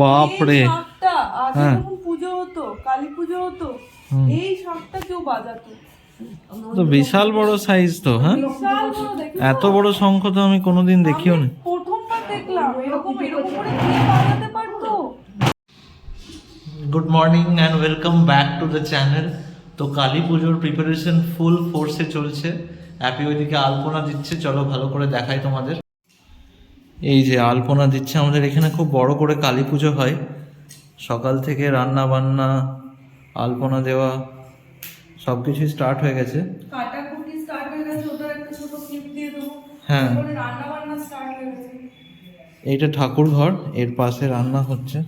বাপরে। হ্যাঁ। পুজো হতো কালী পুজো হতো এই শাঁখটা কেউ বাজাতো। তো বিশাল বড় সাইজ তো হ্যাঁ? এত বড় শঙ্খ তো আমি কোনোদিন দেখিও নি। প্রথমবার দেখলাম এরকম এরকম করে কে বাজাতে পারতো? Good morning and welcome back to the channel তো কালী পুজোর প্রিপারেশন ফুল ফোর্সে চলছে। অ্যাপি ওইদিকে আলপনা দিচ্ছে। চলো ভালো করে দেখাই তোমাদের। এই যে আলপনা দিচ্ছে আমাদের এখানে খুব বড় করে কালী পুজো হয়। সকাল থেকে রান্না বান্না আলপনা দেওয়া সব কিছুই স্টার্ট হয়ে গেছে হয়ে। এইটা ঠাকুর ঘর এর পাশে রান্না হচ্ছে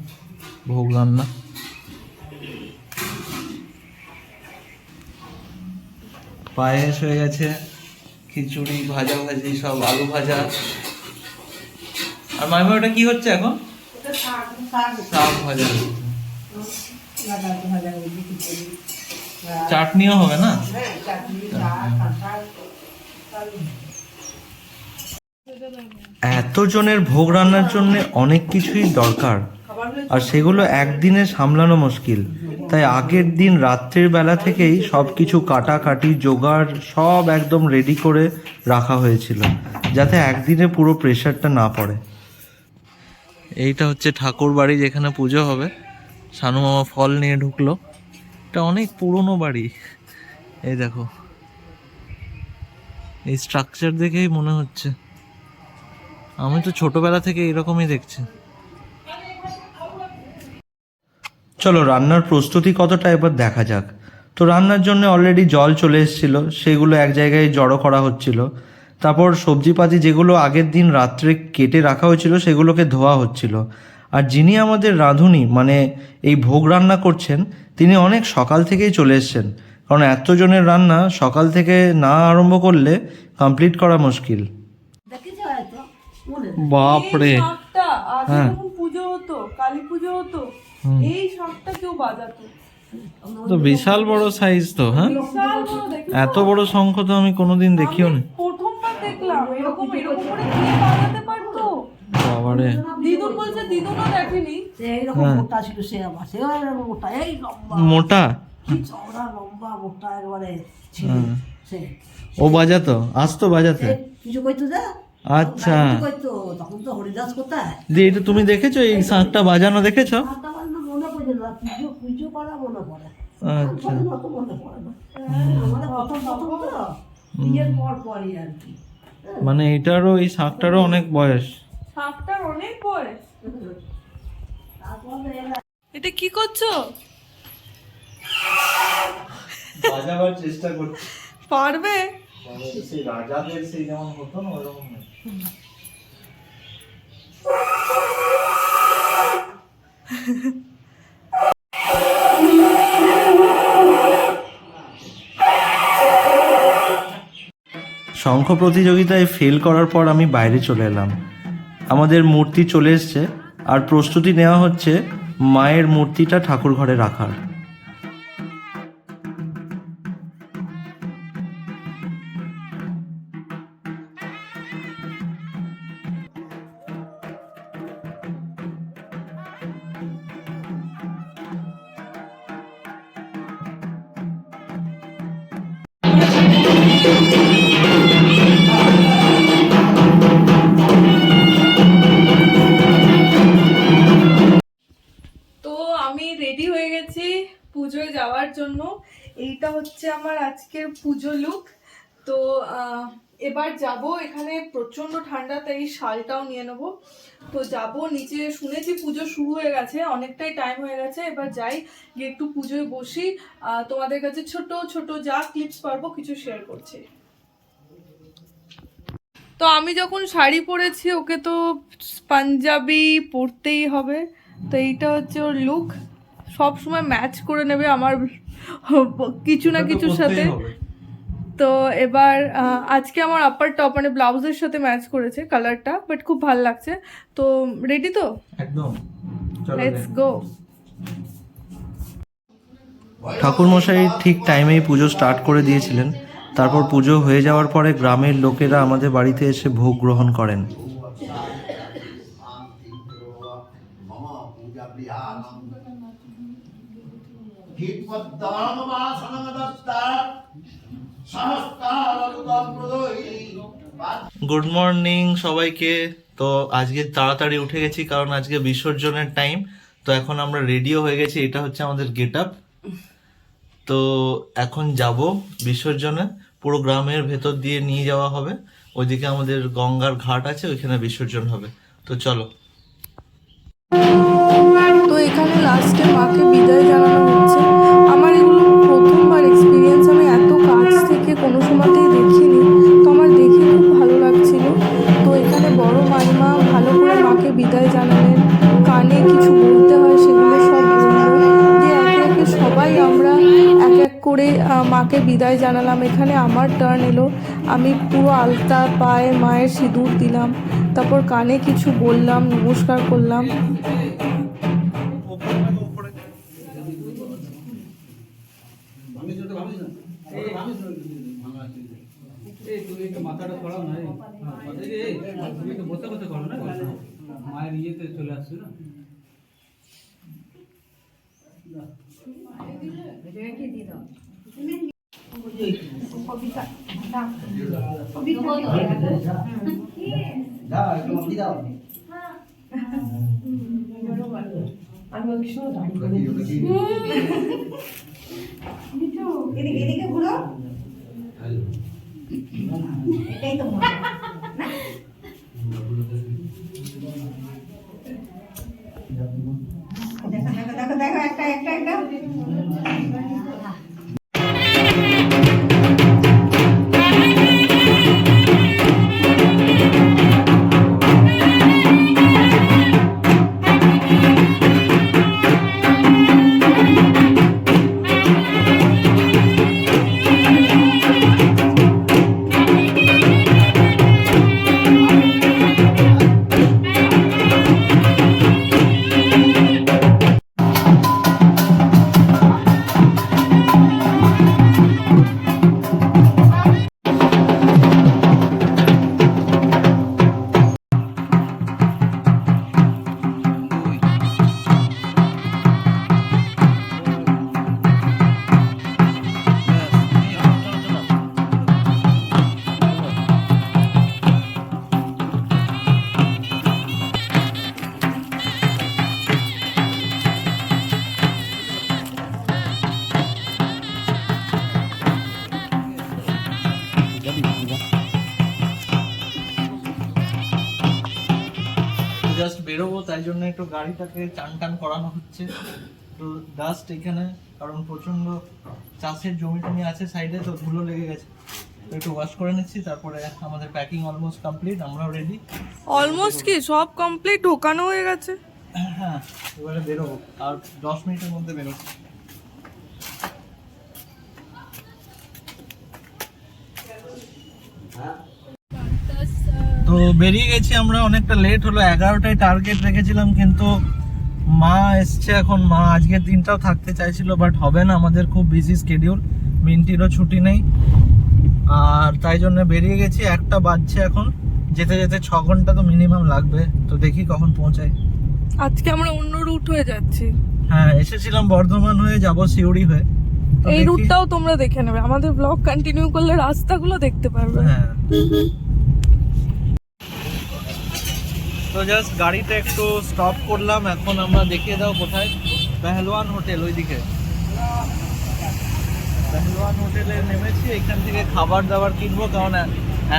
ভোগ রান্না। পায়েস হয়ে গেছে খিচুড়ি ভাজা ভাজি সব আলু ভাজা। আর মাইমা ওটা কি হচ্ছে এখন? শাক ভাজা চাটনিও হবে না? হ্যাঁ, এতজনের ভোগ রান্নার জন্য অনেক কিছুই দরকার আর সেগুলো একদিনে সামলানো মুশকিল। তাই আগের দিন রাত্রের বেলা থেকেই সব কিছু কাটাকাটি জোগাড় সব একদম রেডি করে রাখা হয়েছিল যাতে একদিনে পুরো প্রেশারটা না পড়ে। এইটা হচ্ছে ঠাকুর বাড়ি যেখানে পুজো হবে। সানু মামা ফল নিয়ে ঢুকলো। এটা অনেক পুরনো বাড়ি। এই দেখো। এই স্ট্রাকচার দেখেই মনে হচ্ছে। আমি তো ছোটবেলা থেকে এরকমই দেখছি। চলো, রান্নার প্রস্তুতি কতটা এবার দেখা যাক। তো রান্নার জন্য অলরেডি জল চলে এসেছিল। সেগুলো এক জায়গায় জড়ো করা হচ্ছিল। তারপর সবজিপাতি যেগুলো আগের দিন রাত্রে কেটে রাখা হয়েছিল সেগুলোকে ধোয়া হচ্ছিল। আর যিনি আমাদের রাঁধুনি মানে এই ভোগ রান্না করছেন তিনি অনেক সকাল থেকেই চলে এসেছেন। কারণ এতজনের রান্না সকাল থেকে না আরম্ভ করলে কমপ্লিট করা মুশকিল। বাপরে। হ্যাঁ। যখন পুজো হতো কালী পুজো হতো এই শাঁখটা কেউ বাজাতো। তো বিশাল বড় সাইজ তো হ্যাঁ? বিশাল বড় দেখে এত বড় শঙ্খ তো আমি কোনোদিন দেখিও নি। এরকম এরকম করে কে বাজাতে পারতো? বাবারে। দিদুন বলছে দিদুনও দেখেনি। এইরকম হ্যাঁ। মোটা ছিল সে আবার সেও মোটা এই লম্বা। মোটা? চওড়া লম্বা মোটা একবারে ছিল হ্যাঁ। সে। ও বাজাতো? আসতো বাজাতে? কিছু কইতো যা? আচ্ছা। তখন তো হরিদাস কোথায়? দিয়ে এটা তুমি দেখেছ এই শাঁখটা বাজানো দেখেছ? আচ্ছা। মনে পড়ে না। আমাদের প্রথম প্রথম তো। বিয়ের পর পরই আর কি। মানে এটারও এই শাঁখটারও অনেক বয়স। শাঁখটার অনেক বয়স। এটা কি করছ? বাজাবার চেষ্টা করছি। পারবে? সেই রাজাদের সেই যেমন হতো না ওরকম শঙ্খ প্রতিযোগিতায় ফেল করার পর আমি বাইরে চলে এলাম। আমাদের মূর্তি চলে এসছে আর প্রস্তুতি নেওয়া হচ্ছে মায়ের মূর্তিটা ঠাকুর ঘরে রাখার। তো যাওয়ার জন্য। এইটা হচ্ছে আমার আজকের পুজো লুক তো এবার যাব এখানে প্রচণ্ড ঠান্ডা, তাই শালটাও নিয়ে নেব। তো যাব নিচে, শুনেছি পুজো শুরু হয়ে গেছে, অনেকটাই টাইম হয়ে গেছে। এবার যাই, গিয়ে একটু পুজোয় বসি। তোমাদের কাছে ছোট ছোট যা ক্লিপস পারব কিছু শেয়ার করছি। তো আমি যখন শাড়ি পরেছি, ওকে তো পাঞ্জাবি পরতেই হবে। তো এইটা হচ্ছে ওর লুক সব সময় ম্যাচ করে নেবে আমার কিছু না কিছুর সাথে। তো এবার আজকে আমার আপার টপ মানে ব্লাউজের সাথে ম্যাচ করেছে কালারটা বাট খুব ভালো লাগছে। তো রেডি তো? একদম। লেটস গো ঠাকুরমশাই ঠিক টাইমেই পুজো স্টার্ট করে দিয়েছিলেন। তারপর পুজো হয়ে যাওয়ার পরে গ্রামের লোকেরা আমাদের বাড়িতে এসে ভোগ গ্রহণ করেন। গুড মর্নিং সবাইকে। তো আজকে তাড়াতাড়ি উঠে গেছি কারণ আজকে বিসর্জনের টাইম তো এখন আমরা রেডিও হয়ে গেছি। এটা হচ্ছে আমাদের গেট আপ তো এখন যাব বিসর্জনে। পুরো গ্রামের ভেতর দিয়ে নিয়ে যাওয়া হবে। ওইদিকে আমাদের গঙ্গার ঘাট আছে, ওইখানে বিসর্জন হবে। তো চলো। এখানে লাস্টে মাকে বিদায় জানানো হচ্ছে। আমার এগুলো প্রথমবার এক্সপিরিয়েন্স আমি এত কাছ থেকে কোনো সময়তেই দেখিনি। তো আমার দেখে খুব ভালো লাগছিল। তো এখানে বড় মাইমা ভালো করে মাকে বিদায় জানালেন। কানে কিছু বলতে হয়, সেগুলো সব দিয়ে একে একে সবাই আমরা এক এক করে মাকে বিদায় জানালাম। এখানে আমার টার্ন এলো। আমি পুরো আলতা পায়ে মায়ের সিঁদুর দিলাম। তারপর কানে কিছু বললাম, নমস্কার করলাম এই তুমি একটু মাথাটা ঘোরাও না এই। এই যে, এই, তুমি একটু বসে বসে করো না মায়ের ইয়েতে চলে আসছে না এদিকে এদিকে ঘুরো। এটাই তো জাস্ট বেরোবো তাই জন্য একটু গাড়িটাকে চান টান করানো হচ্ছে। তো ডাস্ট এখানে কারণ প্রচণ্ড চাষের জমি টমি আছে সাইডে তো ধুলো লেগে গেছে। একটু ওয়াশ করে নিচ্ছি তারপরে আমাদের প্যাকিং অলমোস্ট কমপ্লিট আমরাও রেডি অলমোস্ট কি? সব কমপ্লিট ঢোকানো হয়ে গেছে? হ্যাঁ এবারে বেরোবো আর দশ মিনিটের মধ্যে বেরোবো। তো বেরিয়ে গেছি আমরা অনেকটা লেট হলো এগারোটায় টার্গেট রেখেছিলাম কিন্তু মা এসছে এখন মা আজকের দিনটাও থাকতে চাইছিল বাট হবে না আমাদের খুব বিজি স্কেডিউল মিন্টিরও ছুটি নেই। আর তাই জন্য বেরিয়ে গেছি একটা বাজছে এখন যেতে যেতে ছ ঘণ্টা তো মিনিমাম লাগবে তো দেখি কখন পৌঁছায়। আজকে আমরা অন্য রুট হয়ে যাচ্ছি। হ্যাঁ এসেছিলাম বর্ধমান হয়ে যাব সিউড়ি হয়ে এই রুটটাও তোমরা দেখে নেবে আমাদের ব্লগ কন্টিনিউ করলে রাস্তাগুলো দেখতে পারবে। হ্যাঁ। তো জাস্ট গাড়িটা একটু স্টপ করলাম, এখন আমরা দেখিয়ে দাও কোথায়? পেহলওয়ান হোটেল, ওইদিকে। পেহলওয়ান হোটেলে নেমেছি, এখান থেকে খাবার দাবার কিনবো, কারণ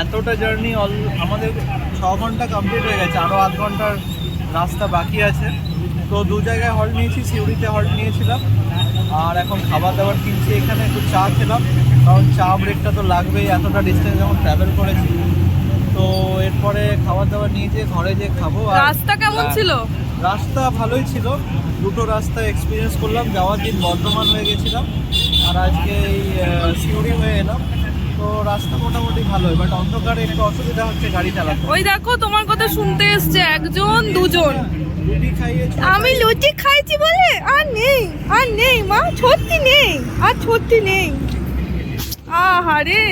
এতটা জার্নি অল আমাদের ছ ঘণ্টা কমপ্লিট হয়ে গেছে আরও আধ ঘণ্টার রাস্তা বাকি আছে। তো দু জায়গায় হল্ট নিয়েছি, সিউড়িতে হল্ট নিয়েছিলাম, আর এখন খাবার দাবার কিনছি, এখানে একটু চা খেলাম, কারণ চা ব্রেকটা তো লাগবেই, এতটা ডিস্টেন্স যখন ট্রাভেল করেছি। তো এরপরে খাবার দাবার নিয়ে যেয়ে ঘরে যেয়ে খাব আর রাস্তা কেমন হ্যাঁ, ছিল? রাস্তা ভালোই ছিল। দুটো রাস্তা এক্সপিরিয়েন্স করলাম যাওয়ার দিন বর্ধমান হয়ে গেছিলাম আর আজকে এই সিউড়ি হয়ে এলাম। তো রাস্তা মোটামুটি ভালোই বাট অন্ধকারে একটু অসুবিধা হচ্ছে গাড়ি চালাতে। ওই দেখো তোমার কথা শুনতে এসছে একজন দুজন। আমি লুচি খাইছি বলে? আর নেই আর নেই মা সত্যি নেই আর সত্যি নেই। আহারে।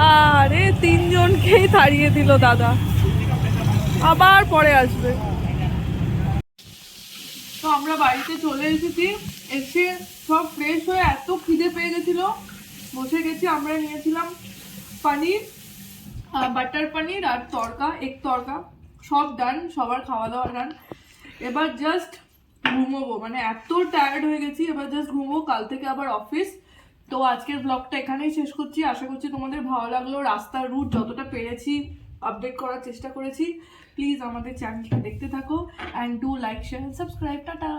আরে তিনজনকেই তাড়িয়ে দিল দাদা। আবার পরে আসবে। তো আমরা বাড়িতে চলে এসেছি। এসে সব ফ্রেশ হয়ে এত খিদে পেয়ে গেছিল। বসে গেছি, আমরা নিয়েছিলাম পনির বাটার পনির আর তড়কা এক তড়কা সব ডান সবার খাওয়া দাওয়া ডান এবার জাস্ট ঘুমোবো। মানে এত টায়ার্ড হয়ে গেছি, এবার জাস্ট ঘুমবো। কাল থেকে আবার অফিস তো আজকের ব্লগটা এখানেই শেষ করছি। আশা করছি তোমাদের ভালো লাগল। রাস্তার রুট যতটা পেরেছি আপডেট করার চেষ্টা করেছি। প্লিজ আমাদের চ্যানেলটা দেখতে থাকো and do like share subscribe tata!